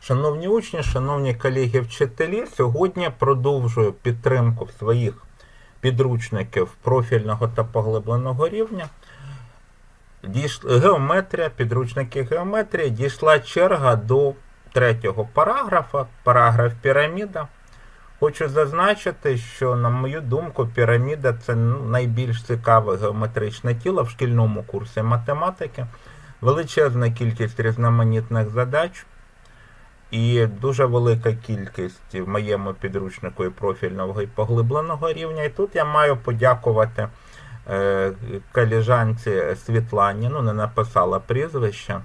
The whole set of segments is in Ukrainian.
Шановні учні, шановні колеги-вчителі, сьогодні продовжую підтримку своїх підручників профільного та поглибленого рівня. Геометрія, підручники геометрії, дійшла черга до третього параграфа, параграф піраміда. Хочу зазначити, що, на мою думку, піраміда це ну, найбільш цікаве геометричне тіло в шкільному курсі математики, величезна кількість різноманітних задач. І дуже велика кількість в моєму підручнику і профільного і поглибленого рівня. І тут я маю подякувати е, коліжанці Світлані, ну не написала прізвище,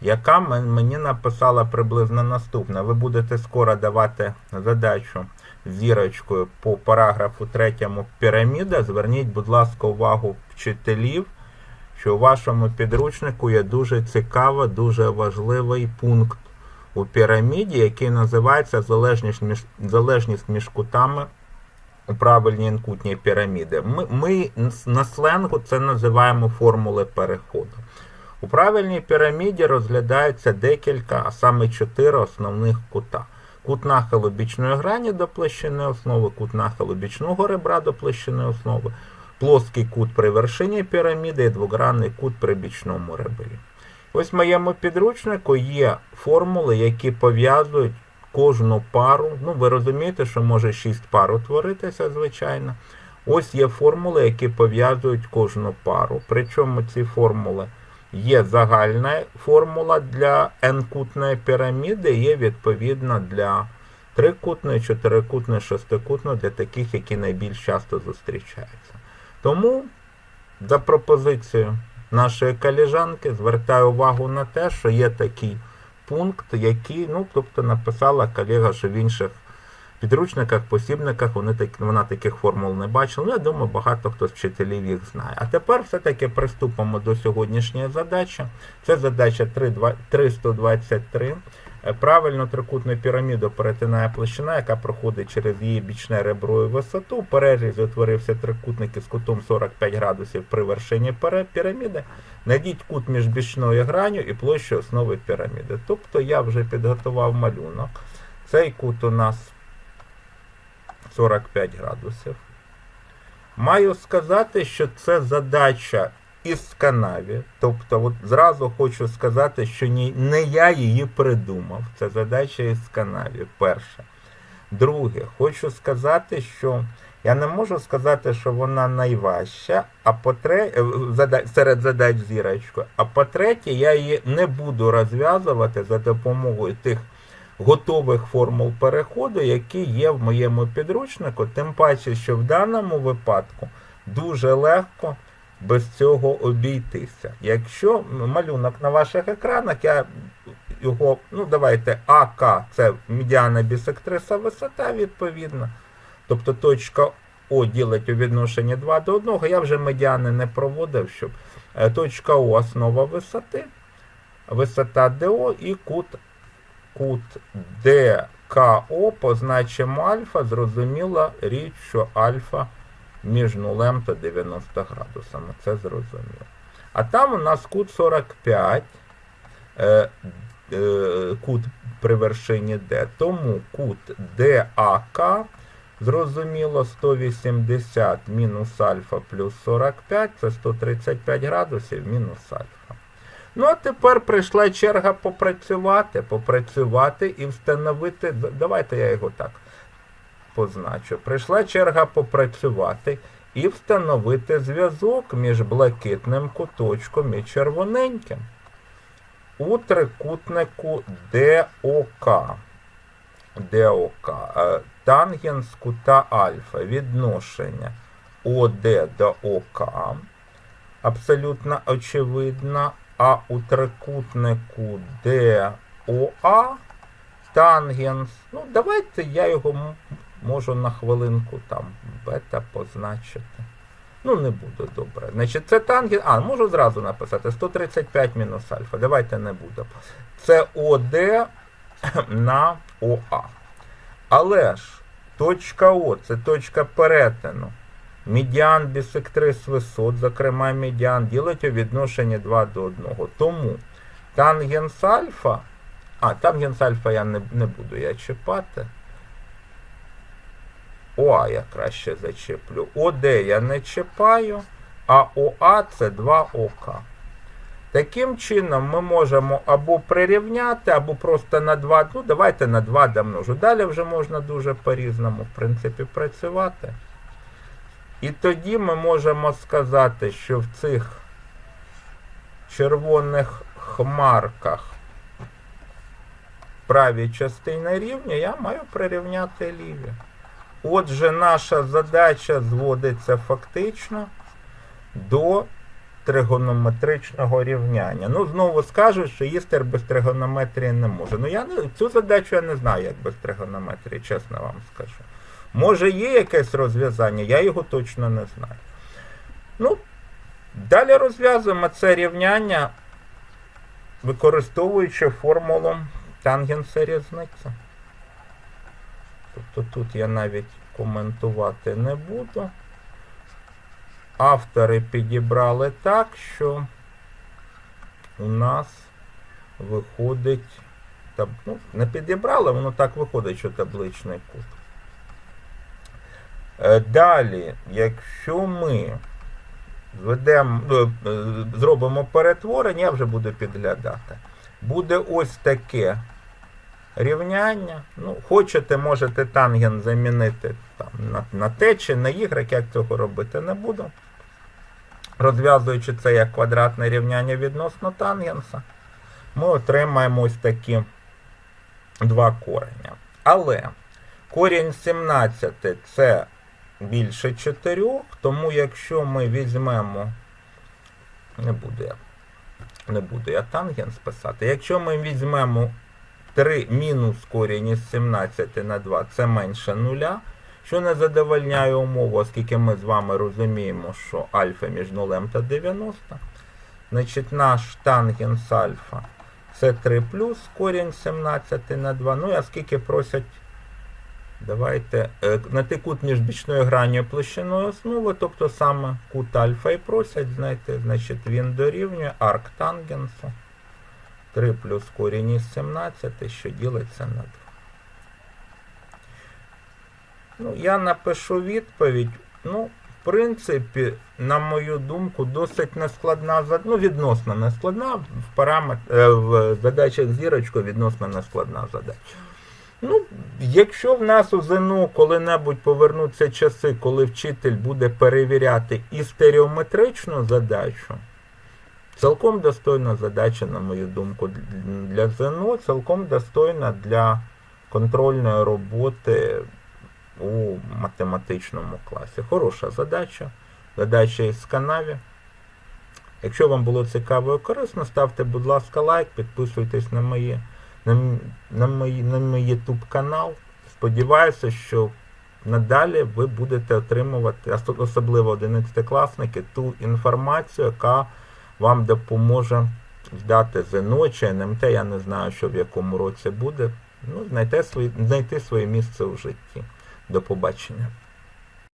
яка мені написала приблизно наступне. Ви будете скоро давати задачу зірочкою по параграфу третьому піраміда. Зверніть, будь ласка, увагу вчителів, що у вашому підручнику є дуже цікавий, дуже важливий пункт у піраміді, який називається залежність між, залежність між кутами у правильній інкутній піраміди. Ми, ми на сленгу це називаємо формули переходу. У правильній піраміді розглядається декілька, а саме чотири основних кута. Кут нахилу бічної грані до площини основи, кут нахилу бічного ребра до площини основи, плоский кут при вершині піраміди і двогранний кут при бічному ребрі. Ось в моєму підручнику є формули, які пов'язують кожну пару. Ну, ви розумієте, що може 6 пар утворитися, звичайно. Ось є формули, які пов'язують кожну пару. Причому ці формули є загальна формула для n-кутної піраміди, є відповідна для трикутної, чотирикутної, шестикутної, для таких, які найбільш часто зустрічаються. Тому за пропозицією нашої коліжанки звертаю увагу на те, що є такий пункт, який, ну, тобто написала колега, що в інших підручниках, посібниках вони так, вона таких формул не бачила. Ну, я думаю, багато хто з вчителів їх знає. А тепер все-таки приступимо до сьогоднішньої задачі. Це задача 323. Е, Правильно трикутну піраміду перетинає площина, яка проходить через її бічне ребро і висоту. В перерізі утворився трикутник із кутом 45 градусів при вершині піраміди. Найдіть кут між бічною гранню і площею основи піраміди. Тобто я вже підготував малюнок. Цей кут у нас 45 градусів. Маю сказати, що це задача із канаві. Тобто, от зразу хочу сказати, що не я її придумав. Це задача із канаві. Перше. Друге, хочу сказати, що я не можу сказати, що вона найважча, а по тре... е, серед задач зірочкою. А по-третє, я її не буду розв'язувати за допомогою тих готових формул переходу, які є в моєму підручнику. Тим паче, що в даному випадку дуже легко без цього обійтися. Якщо малюнок на ваших екранах, я його, ну давайте, АК це медіана бісектриса висота, відповідно. Тобто точка О ділить у відношенні 2 до 1. Я вже медіани не проводив, щоб е, точка О основа висоти, висота ДО і кут, кут ДКО позначимо альфа. Зрозуміла річ, що альфа між нулем та 90 градусами. Це зрозуміло. А там у нас кут 45, е, е, кут при вершині D. Тому кут ДАК, зрозуміло, 180 мінус альфа плюс 45, це 135 градусів мінус альфа. Ну, а тепер прийшла черга попрацювати, попрацювати і встановити. Давайте я його так позначу. Прийшла черга попрацювати і встановити зв'язок між блакитним куточком і червоненьким. У трикутнику ДОК. ДОК. е, Тангенс кута альфа. Відношення ОД до ОК. Абсолютно очевидно. А у трикутнику ДОА тангенс. Ну, давайте я його можу на хвилинку там бета позначити. Ну, не буду добре. Значить, це тангенс. А, можу зразу написати 135 мінус альфа. Давайте не буду. Це ОД на ОА. Але ж точка О це точка перетину. Медіан бісектрис висот, зокрема медіан, ділить у відношенні 2 до 1. Тому тангенс альфа А, тангенс альфа я не, не буду я чіпати. ОА я краще зачеплю. ОД я не чіпаю, а ОА це 2ОК. Таким чином ми можемо або прирівняти, або просто на 2, ну давайте на 2 домножу. Далі вже можна дуже по-різному, в принципі, працювати. І тоді ми можемо сказати, що в цих червоних хмарках правій частини рівня я маю прирівняти ліві. Отже, наша задача зводиться фактично до тригонометричного рівняння. Ну, знову скажу, що істер без тригонометрії не може. Ну, я цю задачу я не знаю, як без тригонометрії, чесно вам скажу. Може, є якесь розв'язання, я його точно не знаю. Ну, далі розв'язуємо це рівняння, використовуючи формулу тангенса різниця. Тобто тут я навіть коментувати не буду. Автори підібрали так, що у нас виходить. Ну, не підібрали, воно так виходить, що табличний кут. Е, Далі, якщо ми зведемо, ну, е, зробимо перетворення, я вже буду підглядати. Буде ось таке рівняння. Ну, хочете, можете тангент замінити там, на, на Т чи на Y, як цього робити не буду. Розв'язуючи це як квадратне рівняння відносно тангенса, ми отримаємо ось такі два кореня. Але корінь 17 це більше 4, тому якщо ми візьмемо, не буду я, не буду я тангенс писати, якщо ми візьмемо 3 мінус корінь із 17 на 2, це менше нуля, що не задовольняє умову, оскільки ми з вами розуміємо, що альфа між 0 та 90. Значить, наш тангенс альфа це 3 плюс корінь 17 на 2. Ну, а скільки просять, давайте, е, знайти кут між бічною гранню і площиною основи, тобто саме кут альфа і просять знайти, значить він дорівнює арк тангенсу. 3 плюс корінь із 17, що ділиться на 2. Ну, я напишу відповідь. Ну, в принципі, на мою думку, досить нескладна ну, відносно нескладна в параметр... е, в задачах зірочку відносно нескладна задача. Ну, якщо в нас у ЗНО коли-небудь повернуться часи, коли вчитель буде перевіряти і стереометричну задачу, цілком достойна задача, на мою думку, для ЗНО, цілком достойна для контрольної роботи у математичному класі. Хороша задача. Задача із канаві. Якщо вам було цікаво і корисно, ставте, будь ласка, лайк, підписуйтесь на мої, на, мої, на мій YouTube канал. Сподіваюся, що надалі ви будете отримувати, особливо 11-класники, ту інформацію, яка вам допоможе здати ЗНО чи НМТ. Я не знаю, що в якому році буде. Ну, знайти, свої, знайти своє місце у житті. До побачення.